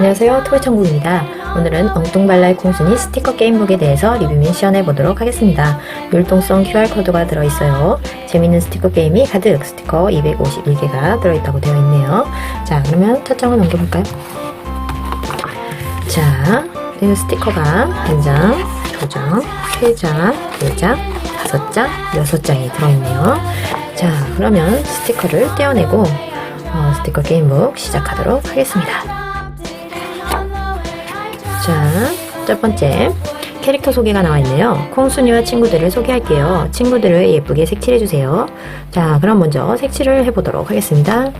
안녕하세요. 토이천국입니다. 오늘은 엉뚱발랄 콩순이 스티커 게임북에 대해서 리뷰 및 시연해 보도록 하겠습니다. 율동성 QR코드가 들어있어요. 재밌는 스티커 게임이 가득 스티커 251개가 들어있다고 되어 있네요. 자 그러면 첫 장을 넘겨볼까요? 자이 스티커가 한 장, 두 장, 세 장, 네 장, 다섯 장, 여섯 장이 들어있네요. 자 그러면 스티커를 떼어내고 어, 스티커 게임북 시작하도록 하겠습니다 자, 첫 번째 캐릭터 소개가 나와 있네요. 콩순이와 친구들을 소개할게요. 친구들을 예쁘게 색칠해주세요. 자, 그럼 먼저 색칠을 해보도록 하겠습니다.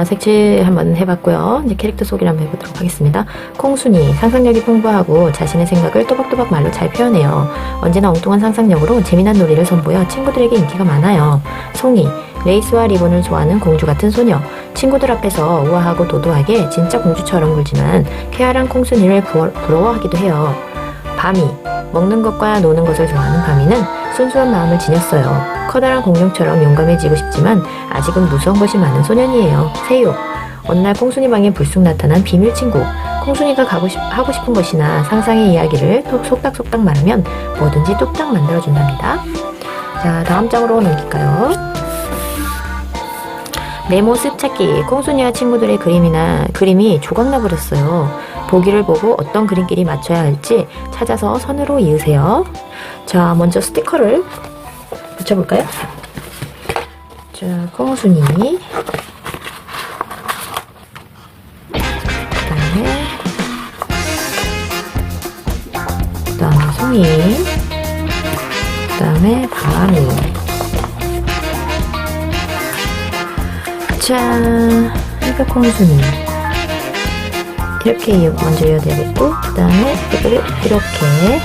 자, 색칠 한번 해봤고요. 이제 캐릭터 소개를 한번 해보도록 하겠습니다. 콩순이, 상상력이 풍부하고 자신의 생각을 또박또박 말로 잘 표현해요. 언제나 엉뚱한 상상력으로 재미난 놀이를 선보여 친구들에게 인기가 많아요. 송이, 레이스와 리본을 좋아하는 공주 같은 소녀. 친구들 앞에서 우아하고 도도하게 진짜 공주처럼 굴지만 쾌활한 콩순이를 부러, 부러워하기도 해요. 바미, 먹는 것과 노는 것을 좋아하는 바미는 순수한 마음을 지녔어요. 커다란 공룡처럼 용감해지고 싶지만 아직은 무서운 것이 많은 소년이에요. 세요. 어느 날 콩순이 방에 불쑥 나타난 비밀 친구. 콩순이가 가고 싶, 하고 싶은 것이나 상상의 이야기를 또 속닥속닥 말하면 뭐든지 뚝딱 만들어준답니다. 자, 다음 장으로 넘길까요? 내 모습 찾기. 콩순이와 친구들의 그림이나 그림이 조각나 버렸어요. 보기를 보고 어떤 그림끼리 맞춰야 할지 찾아서 선으로 이으세요. 자, 먼저 스티커를 붙여볼까요? 자, 콩순이. 그다음에 그다음에 송이. 그다음에 바람이. 자, 이거 콩순이. 이렇게 먼저 이어야 되겠고, 그 다음에 이거를 이렇게,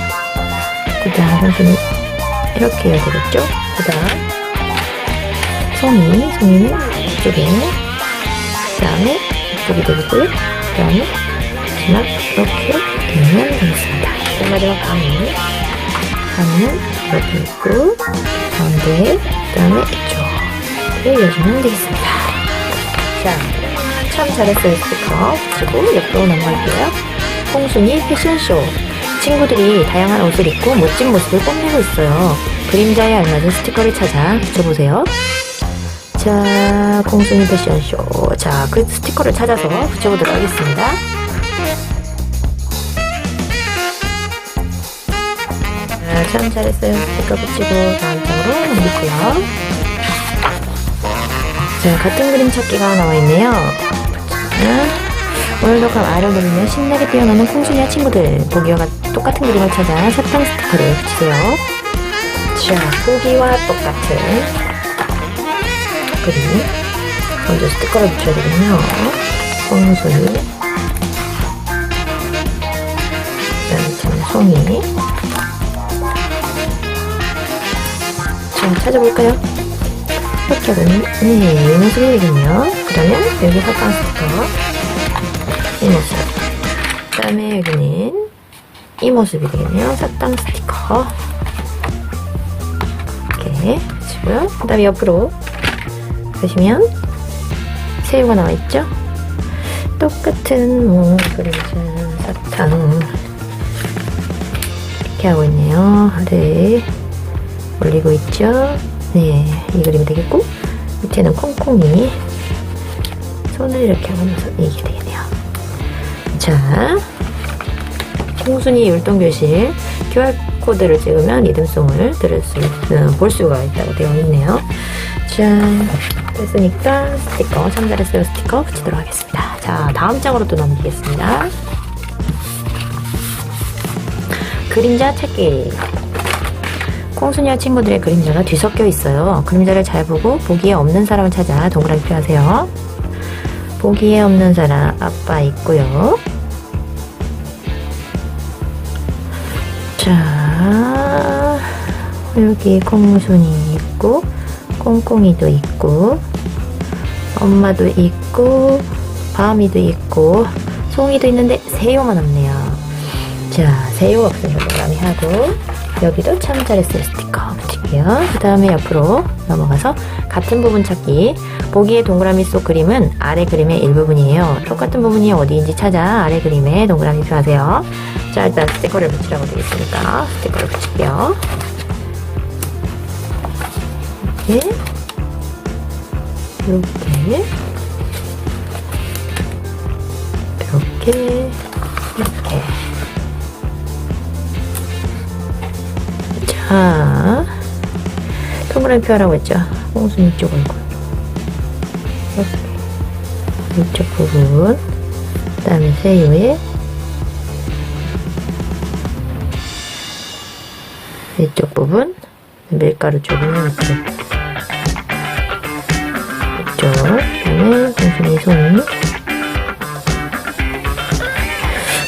그 다음 콩순이 이렇게 해야 되겠죠? 그 다음 송이, 송이는 이쪽에 그 다음에 이쪽이 되겠고요 그 다음에 마지막 이렇게 되면 되겠습니다 맨 마지막 가위 가위는 이렇게 있고 가운데 그 다음에 이쪽에 이어주면 되겠습니다 자, 참 잘했어요 스티커 그리고 옆으로 넘어갈게요 콩순이 패션쇼 친구들이 다양한 옷을 입고 멋진 모습을 뽐내고 있어요. 그림자에 알맞은 스티커를 찾아 붙여보세요. 자, 공순이 패션쇼. 자, 그 스티커를 찾아서 붙여보도록 하겠습니다. 자, 참 잘했어요. 스티커 붙이고 다음 장으로 넘기고요. 자, 같은 그림 찾기가 나와 있네요. 자, 오늘도 각 아래 그리며 신나게 뛰어노는 콩순이와 친구들 보기와 같- 똑같은 그림을 찾아 사탕 스티커를 붙이세요. 자, 보기와 똑같은 그림 먼저 스티커를 붙여야 되겠네요. 콩순이 송이 자, 찾아볼까요? 이쪽은 네, 이 모습이 되겠네요. 그러면 여기 사탕 스티커 이 모습. 그 다음에 여기는 이 모습이 되겠네요. 사탕 스티커. 이렇게 붙이고요. 그 다음에 옆으로 보시면 새우가 나와 있죠? 똑같은 뭐 그림자 사탕 이렇게 하고 있네요. 네. 올리고 있죠? 네. 이 그림이 되겠고 밑에는 콩콩이 손을 이렇게 하면서 이게 되겠네요. 자, 콩순이 율동교실 QR코드를 찍으면 리듬송을 들을 수, 어, 볼 수가 있다고 되어 있네요. 자, 됐으니까 스티커, 참 잘했어요 스티커 붙이도록 하겠습니다. 자, 다음 장으로 또 넘기겠습니다. 그림자 찾기. 콩순이와 친구들의 그림자가 뒤섞여 있어요. 그림자를 잘 보고 보기에 없는 사람을 찾아 동그라미 표하세요. 보기에 없는 사람 아빠 있고요. 자, 여기 콩순이 있고, 콩콩이도 있고, 엄마도 있고, 바미도 있고, 송이도 있는데 새우만 없네요. 자, 새우 없으면 동그라미 하고, 여기도 참 잘했어요 스티커 붙일게요. 그 다음에 옆으로 넘어가서 같은 부분 찾기. 보기에 동그라미 속 그림은 아래 그림의 일부분이에요. 똑같은 부분이 어디인지 찾아 아래 그림에 동그라미 표하세요. 자, 일단 스티커를 붙이라고 되겠으니까 스티커를 붙일게요. 이렇게. 이렇게. 이렇게. 자, 동그라미 표하라고 했죠. 홍순 이쪽을 이렇게. 이쪽 부분. 그 다음에 새우에 이쪽 부분. 밀가루 쪽은 이렇게. 이쪽. 그 다음에 홍순이 손.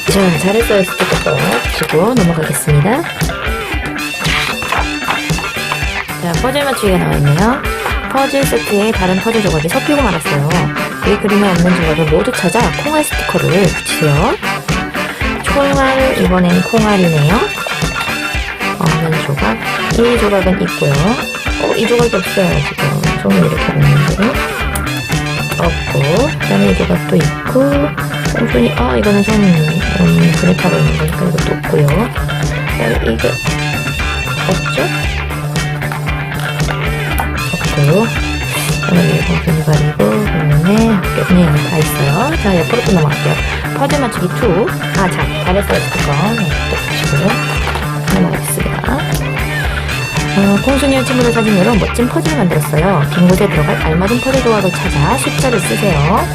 자, 잘했어요. 스티커 붙이고 넘어가겠습니다. 자, 퍼즐 맞추기가 나와있네요. 퍼즐 세트에 다른 퍼즐 조각이 섞이고 말았어요. 이 그림에 없는 조각을 모두 찾아 콩알 스티커를 붙이세요. 콩알, 이번엔 콩알이네요. 없는 조각. 이 조각은 있고요. 어, 이 조각이 없어요, 지금. 손을 이렇게 있는데. 없고, 그 다음에 이 조각도 있고, 손이, 아, 이거는 손, 음, 그릇 하고 있는 거니까 이것도 없고요. 그 다음에 이게, 없죠? 없고 그다음에 공순이 가 리고 그다음에 네, 다 있어요. 자, 옆으로 또 넘어갈게요. 퍼즐 맞추기 2. 아, 자, 잘했어요, 스티커. 네, 또 붙이고요. 넘어가겠습니다. 어, 콩순이와 친구들 사진으로 멋진 퍼즐을 만들었어요. 빈 곳에 들어갈 알맞은 퍼즐 조각을 찾아 숫자를 쓰세요.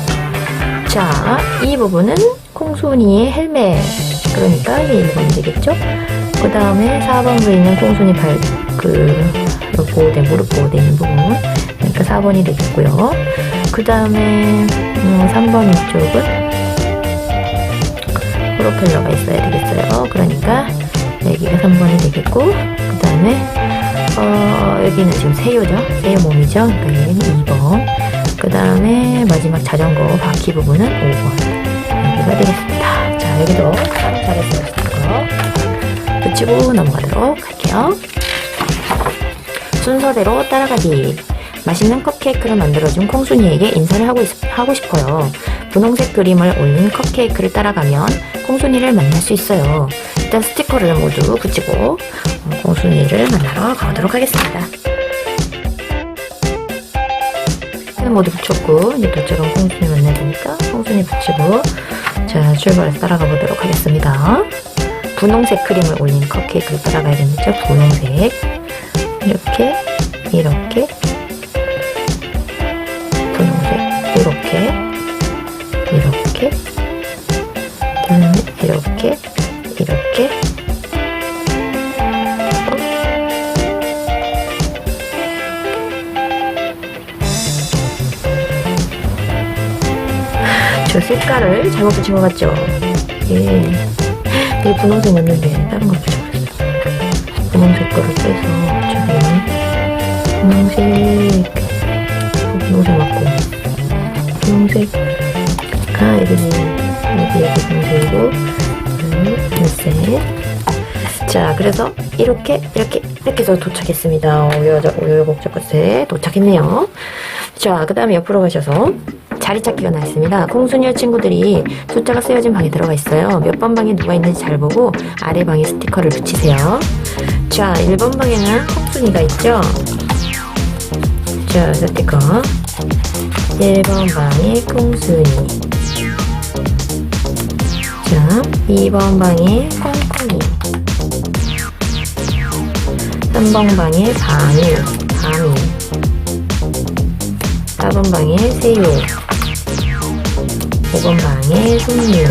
자, 이 부분은 콩순이의 헬멧. 그러니까 이게 1번이 되겠죠? 그 다음에 4번 그리는 콩순이 발, 그, 보호대, 무릎 보호대 있는 부분. 그러니까 4번이 되겠고요. 그 다음에, 음, 3번 이쪽은 프로펠러가 있어야 되겠어요. 그러니까 여기가 3번이 되겠고, 그 다음에, 어, 여기는 지금 새우죠? 새우 몸이죠? 그러니까 여기는 2번. 그 다음에 마지막 자전거 바퀴 부분은 5번. 여기가 되겠습니다. 자, 여기도. 스티커. 붙이고 넘어가도록 할게요. 순서대로 따라가기. 맛있는 컵케이크를 만들어준 콩순이에게 인사를 하고, 있- 하고 싶어요. 분홍색 그림을 올린 컵케이크를 따라가면 콩순이를 만날 수 있어요. 일단 스티커를 모두 붙이고 어, 콩순이를 만나러 가보도록 하겠습니다. 모두 붙였고 이제 도착한 콩순이 만나야 되니까 콩순이 붙이고 자 출발해서 따라가 보도록 하겠습니다. 분홍색 크림을 올린 컵케이크를 따라가야겠죠. 분홍색 이렇게 이렇게 분홍색 이렇게 이렇게 그다음에 이렇게 이렇게 저 색깔을 잘못 붙인 것 같죠? 예. 이게 분홍색 맞는데 다른 거 분홍색 거를 빼서 저기 분홍색 분홍색 맞고 분홍색 아 여기는 여기 분홍색이고 분홍색 자 그래서 이렇게 이렇게 이렇게 해서 도착했습니다. 우여자 우여곡절 끝에 도착했네요. 자 그 다음에 옆으로 가셔서 자리 찾기가 나있습니다. 콩순이와 친구들이 숫자가 쓰여진 방에 들어가 있어요. 몇 번 방에 누가 있는지 잘 보고 아래 방에 스티커를 붙이세요 자 1번 방에는 콩순이가 있죠? 자 스티커 1번 방에 콩순이. 자 2번 방에 콩콩이. 3번 방에 바미 바미 4번 방에 새우. 5번 방에 손님.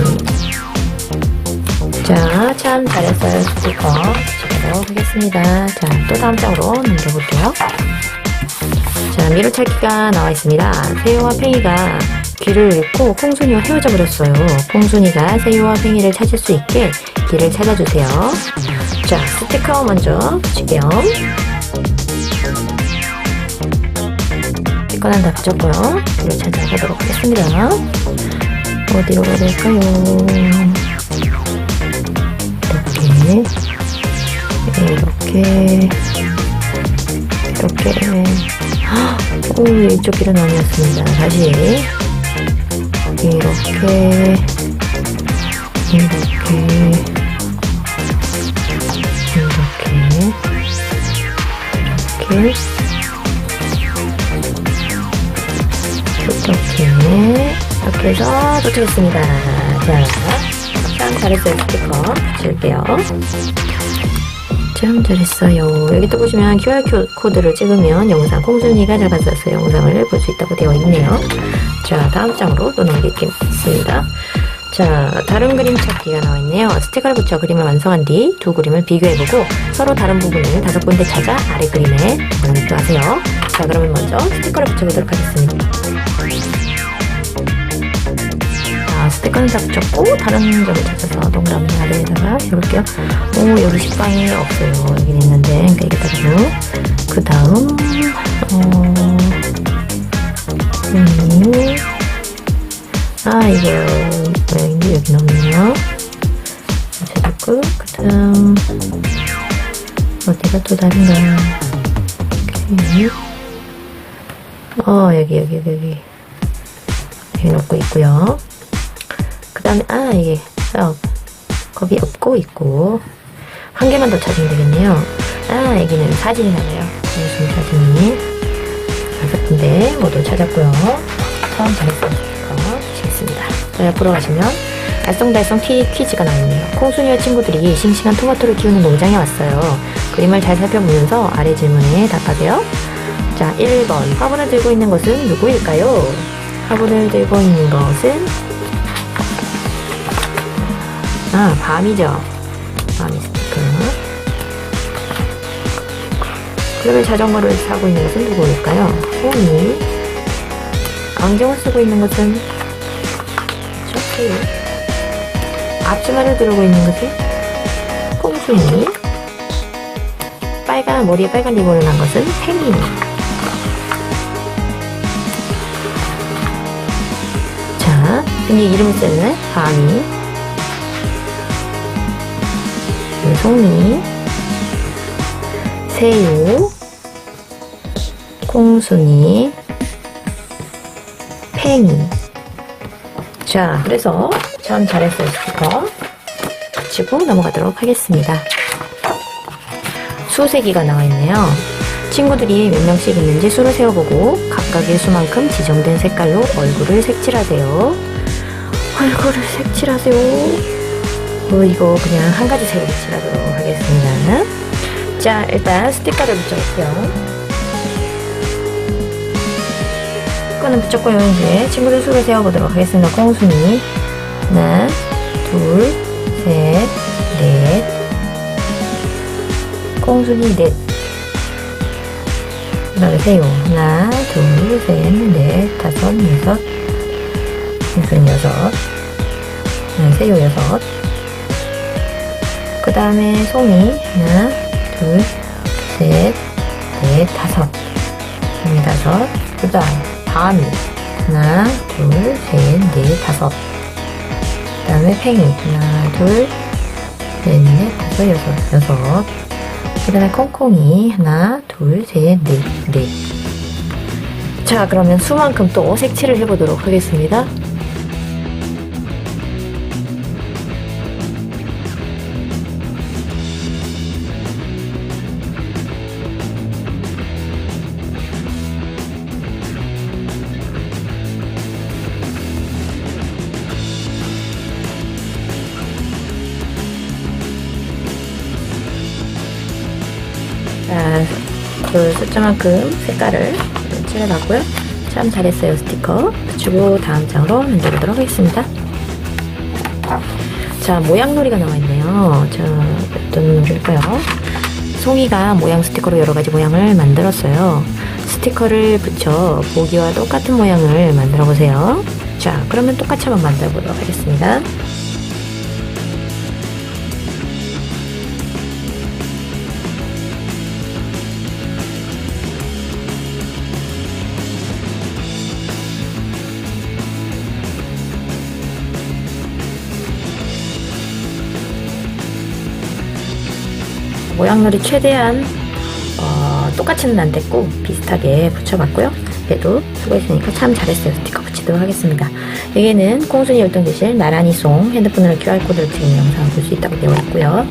자 자, 참 잘했어요. 스티커 하겠습니다. 자, 또 다음 장으로 넘겨볼게요. 자, 미로찾기가 나와 있습니다. 새우와 팽이가 길을 잃고 콩순이와 헤어져 버렸어요. 콩순이가 새우와 팽이를 찾을 수 있게 길을 찾아주세요. 자, 스티커 먼저 붙일게요. 스티커는 다 붙였고요. 길을 찾아보도록 하겠습니다. 어디로 가야 될까요? 이렇게, 이렇게, 이렇게. 오, 이쪽 길은 아니었습니다. 다시. 이렇게, 이렇게, 이렇게, 이렇게, 이렇게, 이렇게 해서 도착했습니다. 자, 참 잘했어요. 스티커 붙일게요. 참 잘했어요. 여기 또 보시면 QR 코- 코드를 찍으면 영상 콩순이가 잡아서 영상을 볼 수 있다고 되어 있네요. 자, 다음 장으로 또 넘기겠습니다. 자, 다른 그림 찾기가 나와 있네요. 스티커를 붙여 그림을 완성한 뒤 두 그림을 비교해보고 서로 다른 부분을 다섯 군데 찾아 아래 그림에 동그라미 하세요. 자, 그러면 먼저 스티커를 붙여보도록 하겠습니다. 다 붙였고 다른 점을 찾아서 동그라미 아래에다가 해볼게요. 오, 여기 식빵이 없어요. 여기 있는데, 그러니까 이게 다르고. 그 다음, 어, 음, 아, 이거 모양인데 여기 없네요. 찾았고, 그 다음, 어디가 또 다른가요? 오케이. 어, 여기, 여기, 여기. 여기 놓고 있고요. 그 다음에, 아, 이게, 어, 겁이 없고 있고 한 개만 더 찾으면 되겠네요. 아 여기는 사진이 나와요. 무슨 사진이 다섯 군데 모두 찾았고요. 처음 잘했어요. 주시겠습니다. 자, 옆으로 가시면 알쏭달쏭 퀴, 퀴즈가 나오네요. 콩순이와 친구들이 싱싱한 토마토를 키우는 농장에 왔어요. 그림을 잘 살펴보면서 아래 질문에 답하세요. 자, 1번 화분을 들고 있는 것은 누구일까요? 화분을 들고 있는 것은 아, 밤이죠. 밤이 스티커. 그러면 자전거를 타고 있는 것은 누구일까요? 호니. 안경을 쓰고 있는 것은 쇼트. 앞치마를 들고 있는 것은 콩순이. 빨간 머리에 빨간 리본을 한 것은 팽이. 자, 팽이 이름을 쓰는 밤이. 송이, 새우, 콩순이, 팽이. 자, 그래서 참 잘했어요, 스티커. 붙이고 넘어가도록 하겠습니다. 수세기가 나와 있네요. 친구들이 몇 명씩 있는지 수를 세어보고 각각의 수만큼 지정된 색깔로 얼굴을 색칠하세요. 얼굴을 색칠하세요. 어, 이거 그냥 한 가지 색으로 칠하도록 하겠습니다. 자, 일단 스티커를 붙여볼게요. 스티커는 붙였고요. 이제 친구들 수를 세어보도록 하겠습니다. 콩순이. 하나, 둘, 셋, 넷. 콩순이 넷. 그 다음에 새우. 하나, 둘, 셋, 넷, 다섯, 여섯. 여섯. 네, 새우 여섯. 그 다음에 송이 하나 둘 셋 넷 다섯. 송이 다섯 그 다음 밤이 하나 둘 셋 넷 다섯. 그 다음에 팽이 하나 둘셋넷 다섯 여섯 여섯. 그 다음에 콩콩이 하나 둘 셋 넷 넷. 자 그러면 수만큼 또 색칠을 해보도록 하겠습니다 그 숫자만큼 색깔을 칠해놨고요. 참 잘했어요, 스티커. 붙이고 다음 장으로 만들어보도록 하겠습니다. 자, 모양놀이가 나와 있네요. 자, 어떤 놀이일까요? 송이가 모양 스티커로 여러 가지 모양을 만들었어요. 스티커를 붙여 보기와 똑같은 모양을 만들어 보세요. 자, 그러면 똑같이 한번 만들어 보도록 하겠습니다. 모양놀이 최대한 어, 똑같이는 안 됐고 비슷하게 붙여봤고요. 그래도 수고했으니까 참 잘했어요. 스티커 붙이도록 하겠습니다. 여기에는 콩순이 열동교실 나란히 송 핸드폰으로 QR코드를 찍는 영상을 볼 수 있다고 되어 있고요.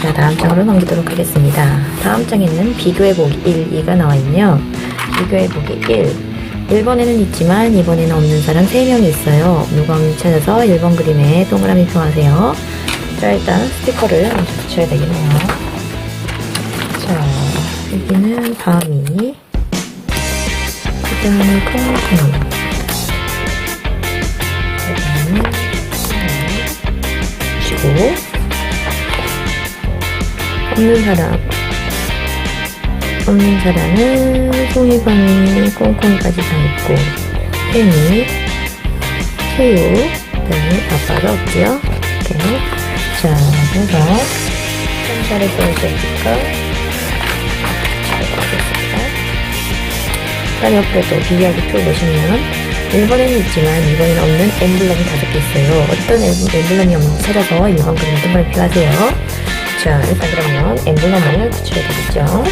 자 다음 장으로 넘기도록 하겠습니다. 다음 장에는 비교해보기 1, 2가 나와 있네요. 비교해보기 1 1번에는 있지만 2번에는 없는 사람 3명이 있어요. 누가 찾아서 1번 그림에 동그라미 표하세요. 자 일단 스티커를 먼저 붙여야 되겠네요. 자, 여기는 밤이, 그 다음에 콩콩이, 그 다음에 치고, 없는 사람, 없는 사람은 송이밤이, 콩콩이까지 다 있고, pen이, 새우, 그 다음에 아빠가 없고요. 이렇게. 자, 그래서, 한 살에 써있으니까, 그 옆에도 비교하기 표 보시면 1번에는 있지만 2번에는 없는 엠블럼이 다섯 개 있어요. 어떤 엠- 엠블럼이 없는지 찾아서 1번 그림 동그라미 표하세요. 자, 일단 그러면 엠블럼을 붙여야 되겠죠.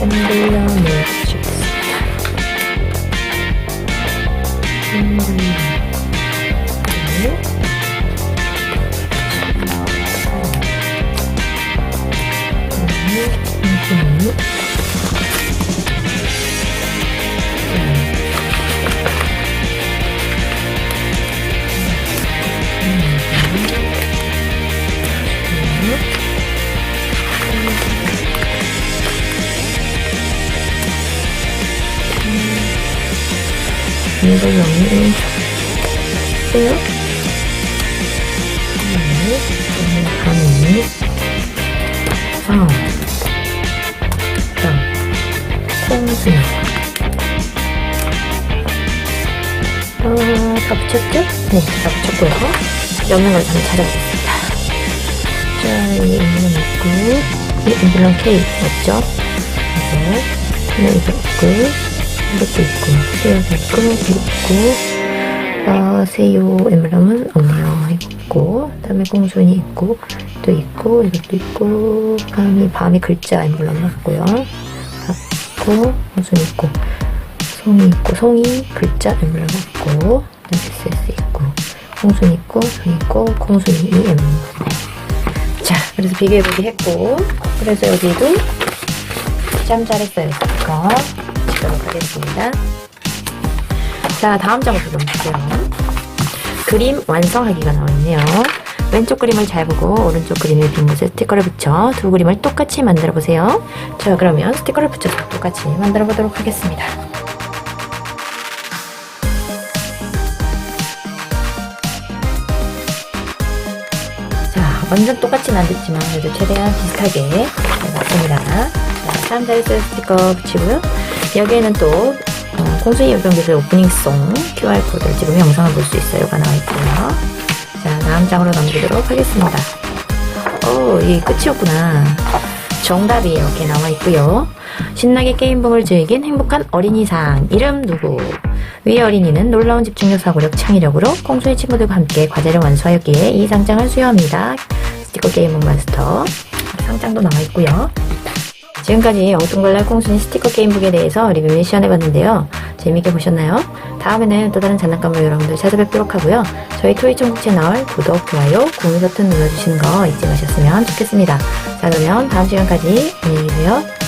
엠블럼을 붙이겠습니다. 엠블럼. 네. 음, 너무 세요? 네, 감이 아, 자, 콩순 어, 다 붙였죠? 네, 다 붙였고요. 걸 한번 찾아보겠습니다. 자, 여기 엠블럼 있고, 이 엠블럼 K 맞죠? 네, 이거 있고, 이것도 있고, 새우도 있고, 이거 있고, 어, 새우 엠블럼은. 이거 있고, 그 다음에 공순이 있고, 또 있고, 이것도 있고, 밤이, 밤이 글자 엠블럼 맞고요. 있고, 공순이 있고, 송이 있고, 송이 글자 엠블럼 있고, SS 있고, 공순이 있고, 송이 있고, 공순이 이 엠블럼 네. 자, 그래서 비교해보기 했고, 그래서 여기도 참 잘했어요. 스티 커 치도록 하겠습니다. 자, 다음 장으로 넘어갈게요. 그림 완성하기가 나와 있네요. 왼쪽 그림을 잘 보고 오른쪽 그림의 빈 곳에 스티커를 붙여 두 그림을 똑같이 만들어 보세요. 자, 그러면 스티커를 붙여서 똑같이 만들어 보도록 하겠습니다. 자, 완전 똑같진 않겠지만 그래도 최대한 비슷하게 해봤습니다. 자, 다음 자리에 스티커 붙이고요. 여기에는 또 어, 공순이 요정기술 오프닝송 QR코드를 찍으면 영상을 볼 수 있어요가 나와 있고요. 자, 다음 장으로 넘기도록 하겠습니다. 오, 이게 끝이었구나. 정답이 이렇게 나와 있고요. 신나게 게임북을 즐긴 행복한 어린이상 이름 누구? 위 어린이는 놀라운 집중력, 사고력, 창의력으로 콩수의 친구들과 함께 과제를 완수하였기에 이 상장을 수여합니다. 스티커 게임북 마스터 상장도 나와 있고요. 지금까지 엉뚱걸날 콩순이 스티커 게임북에 대해서 리뷰를 시연해봤는데요. 재밌게 보셨나요? 다음에는 또 다른 장난감으로 여러분들 찾아뵙도록 하고요. 저희 토이천국 채널 구독, 좋아요, 공유 버튼 눌러주시는 거 잊지 마셨으면 좋겠습니다. 자 그러면 다음 시간까지 안녕히 계세요.